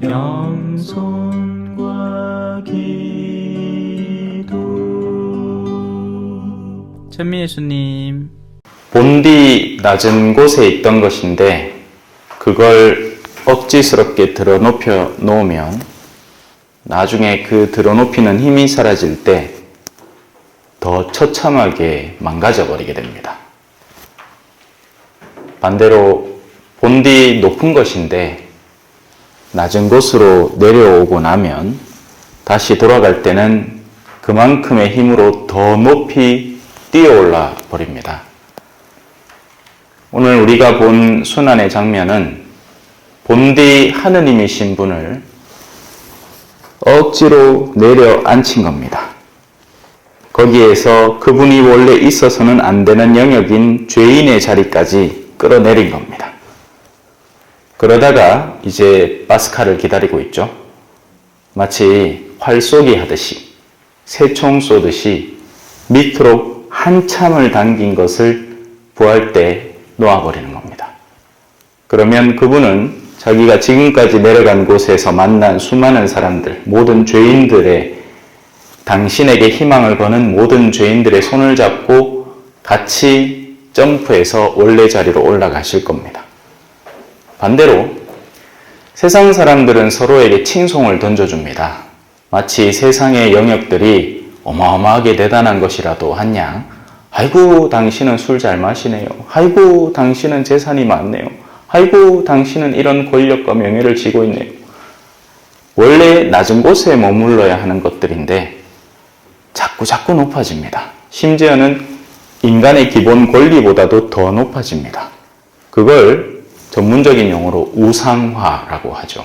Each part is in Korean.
겸손과 기도 천미 예수님 본디 낮은 곳에 있던 것인데 그걸 억지스럽게 들어높여 놓으면 나중에 그 들어높이는 힘이 사라질 때 더 처참하게 망가져 버리게 됩니다. 반대로 본디 높은 것인데 낮은 곳으로 내려오고 나면 다시 돌아갈 때는 그만큼의 힘으로 더 높이 뛰어올라 버립니다. 오늘 우리가 본 순환의 장면은 본디 하느님이신 분을 억지로 내려앉힌 겁니다. 거기에서 그분이 원래 있어서는 안 되는 영역인 죄인의 자리까지 끌어내린 겁니다. 그러다가 이제 바스카를 기다리고 있죠. 마치 활 쏘기 하듯이 새총 쏘듯이 밑으로 한참을 당긴 것을 부할 때 놓아버리는 겁니다. 그러면 그분은 자기가 지금까지 내려간 곳에서 만난 수많은 사람들, 모든 죄인들의 당신에게 희망을 거는 모든 죄인들의 손을 잡고 같이 점프해서 원래 자리로 올라가실 겁니다. 반대로 세상 사람들은 서로에게 칭송을 던져줍니다. 마치 세상의 영역들이 어마어마하게 대단한 것이라도 한 양, 아이고, 당신은 술 잘 마시네요. 아이고, 당신은 재산이 많네요. 아이고, 당신은 이런 권력과 명예를 쥐고 있네요. 원래 낮은 곳에 머물러야 하는 것들인데, 자꾸 자꾸 높아집니다. 심지어는 인간의 기본 권리보다도 더 높아집니다. 그걸 전문적인 용어로 우상화라고 하죠.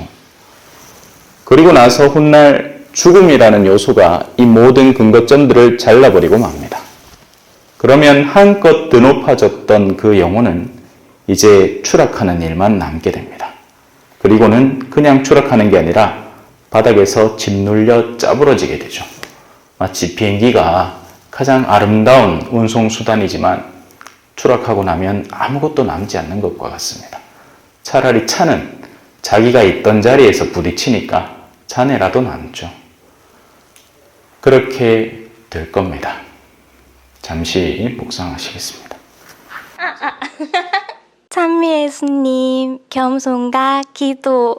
그리고 나서 훗날 죽음이라는 요소가 이 모든 근거점들을 잘라버리고 맙니다. 그러면 한껏 드높아졌던 그 영혼은 이제 추락하는 일만 남게 됩니다. 그리고는 그냥 추락하는 게 아니라 바닥에서 짓눌려 짜부러지게 되죠. 마치 비행기가 가장 아름다운 운송수단이지만 추락하고 나면 아무것도 남지 않는 것과 같습니다. 차라리 차는 자기가 있던 자리에서 부딪히니까 잔해라도 남죠. 그렇게 될 겁니다. 잠시 묵상하시겠습니다. 찬미 예수님, 겸손과 기도.